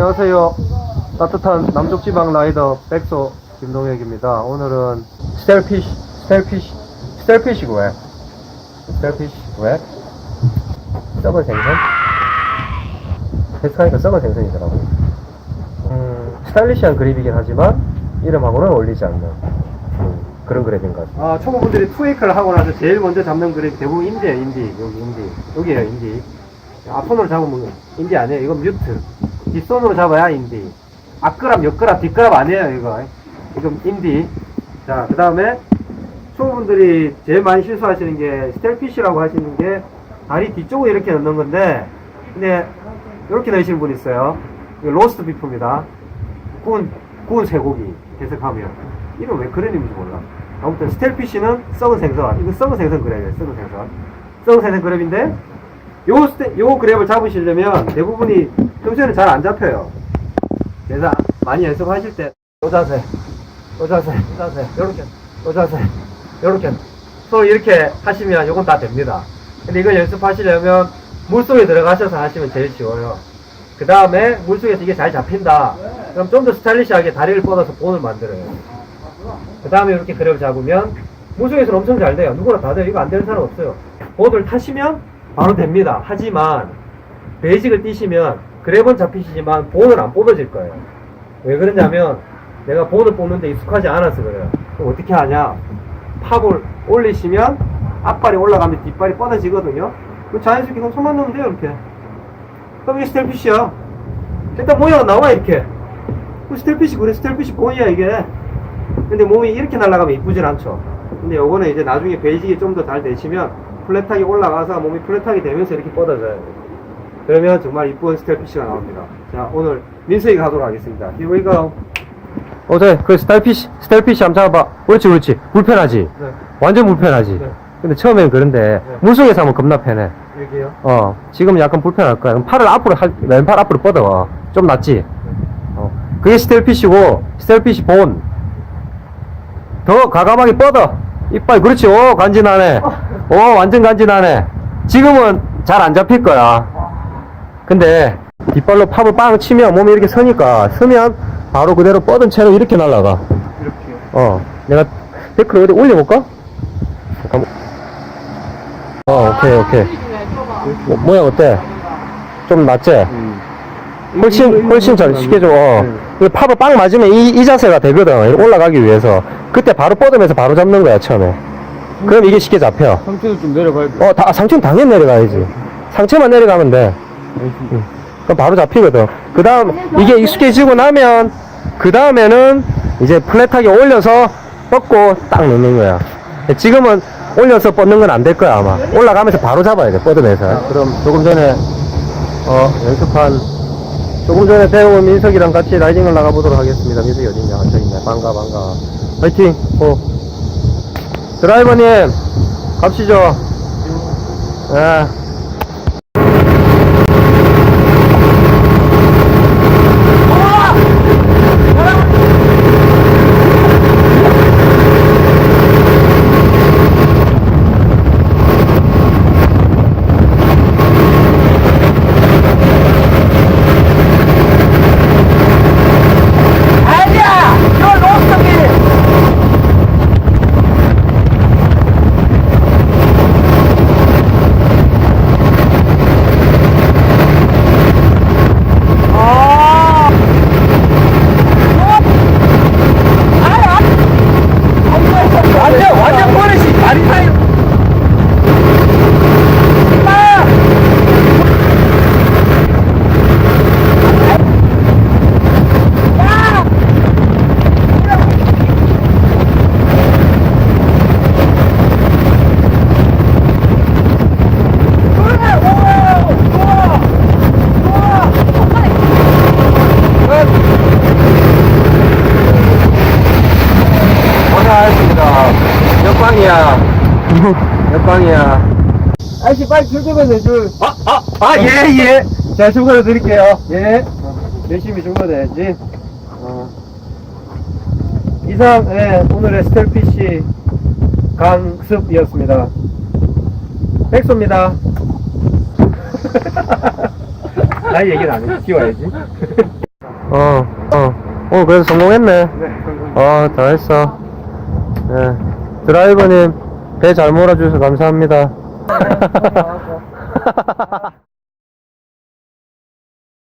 안녕하세요. 따뜻한 남쪽 지방 라이더 백소 김동혁입니다. 오늘은 스텔피쉬, 스텔피쉬, 스텔피쉬고 왜? 스텔피쉬 왜? 썩은 생선? 해석하니까 썩은 생선이더라고. 음, 스타일리시한 그립이긴 하지만 이름하고는 어울리지 않는 음, 그런 그립인 것 같아요. 아, 초보분들이 투웨이크를 하고 나서 제일 먼저 잡는 그립 대부분 인디예요, 인디. 여기 인디. 여기에요, 인디. 앞손으로 잡으면 인디 아니에요. 이건 뮤트. 뒷손으로 잡아야 인디. 앞그랍, 옆그랍, 뒷그랍 아니에요, 이거. 이건 인디. 자, 그 다음에 초보분들이 제일 많이 실수하시는 게 스텔피쉬라고 하시는 게 다리 뒤쪽에 이렇게 넣는 건데 근데 이렇게 넣으시는 분 있어요. 로스트 비프입니다. 구운, 구운 쇠고기 해석하면 이름 왜 그런 이름인지 몰라. 아무튼 스텔피쉬는 썩은 생선. 이거 썩은 생선 그랩이에요. 썩은 생선. 썩은 생선 그랩인데 요 스테, 요 그랩을 잡으시려면 대부분이 평소에는 잘 안 잡혀요. 그래서 많이 연습하실 때, 요 자세, 요 자세, 요 자세, 요렇게, 요 자세, 요렇게. 또 이렇게 하시면 요건 다 됩니다. 근데 이걸 연습하시려면 물속에 들어가셔서 하시면 제일 쉬워요. 그 다음에 물속에서 이게 잘 잡힌다. 그럼 좀 더 스타일리시하게 다리를 뻗어서 본을 만들어요. 그 다음에 이렇게 그랩을 잡으면 물속에서는 엄청 잘 돼요. 누구나 다 돼요. 이거 안 되는 사람 없어요. 보드를 타시면 바로 됩니다. 하지만 베이직을 띄시면 그랩은 잡히시지만 본은 안 뽑아질 거예요. 왜 그러냐면 내가 본을 뽑는데 익숙하지 않아서 그래요. 그럼 어떻게 하냐? 팝을 올리시면 앞발이 올라가면 뒷발이 뻗어지거든요. 그럼 자연스럽게 그럼 손만 넣으면 돼요, 이렇게. 그럼 이게 스텔피쉬야. 일단 모양은 나와, 이렇게. 그 스텔피쉬, 그래, 스텔피쉬 본이야, 이게. 근데 몸이 이렇게 날아가면 이쁘진 않죠. 근데 요거는 이제 나중에 베이직이 좀 더 잘 되시면 플랫하게 올라가서 몸이 플랫하게 되면서 이렇게 뻗어져요. 그러면 정말 이쁜 스텔피쉬가 나옵니다. 자, 오늘 민수이가 하도록 하겠습니다. Here we go. 어때? 그 스텔피쉬, 스텔피쉬 한번 잡아봐. 그렇지, 그렇지. 불편하지? 네. 완전 불편하지? 네. 근데 처음엔 그런데 네. 물속에서 하면 겁나 편해. 여기요? 어, 지금은 약간 불편할 거야. 그럼 팔을 앞으로, 할, 왼팔 앞으로 뻗어. 좀 낫지? 어. 그게 스텔피쉬고, 스텔피쉬 본. 더 가감하게 뻗어. 이빨, 그렇지. 오, 간지나네. 오, 완전 간지나네. 지금은 잘 안 잡힐 거야. 근데, 뒷발로 팝을 빵 치면 몸이 이렇게 서니까, 서면 바로 그대로 뻗은 채로 이렇게 날아가. 이렇게요. 어, 내가 댓글 어디 올려볼까? 잠깐만. 어, 오케이, 오케이. 뭐, 모양 어때? 좀 낫지? 음. 훨씬, 훨씬 잘 쉽게 좀, 어. 이 팝을 빵 맞으면 이, 이 자세가 되거든. 올라가기 위해서. 그때 바로 뻗으면서 바로 잡는 거야, 처음에. 그럼 이게 쉽게 잡혀. 상체도 좀 내려가야 돼. 어, 다, 상체는 당연히 내려가야지. 상체만 내려가면 돼. 응. 그럼 바로 잡히거든. 그 다음, 이게 익숙해지고 나면, 그 다음에는 이제 플랫하게 올려서 뻗고 딱 넣는 거야. 지금은 올려서 뻗는 건 안 될 거야, 아마. 올라가면서 바로 잡아야 돼, 뻗으면서. 그럼 조금 전에, 어, 연습한, 조금 전에 배운 민석이랑 같이 라이딩을 나가보도록 하겠습니다. 민석이 어딨냐? 저기 있네. 반가, 반가. 화이팅! 호. 드라이버님, 갑시죠. 예. 아니야! 너 로스터기! 아! 완전, 완전 버릇이 다리 사이. 아! 아! 방이야? 몇 방이야? 아저씨 빨리 출근해 줄. 아, 아, 아, 예, 예. 자, 출근해 드릴게요. 예. 열심히 출근해야지. 어. 이상, 예, 오늘의 스텔피쉬 강습이었습니다. 백소입니다. 나이 얘기는 안 해. 키워야지. 어, 어. 어, 그래도 성공했네. 네, 성공. 어, 잘했어. 네. 드라이버님, 배 잘 몰아주셔서 감사합니다.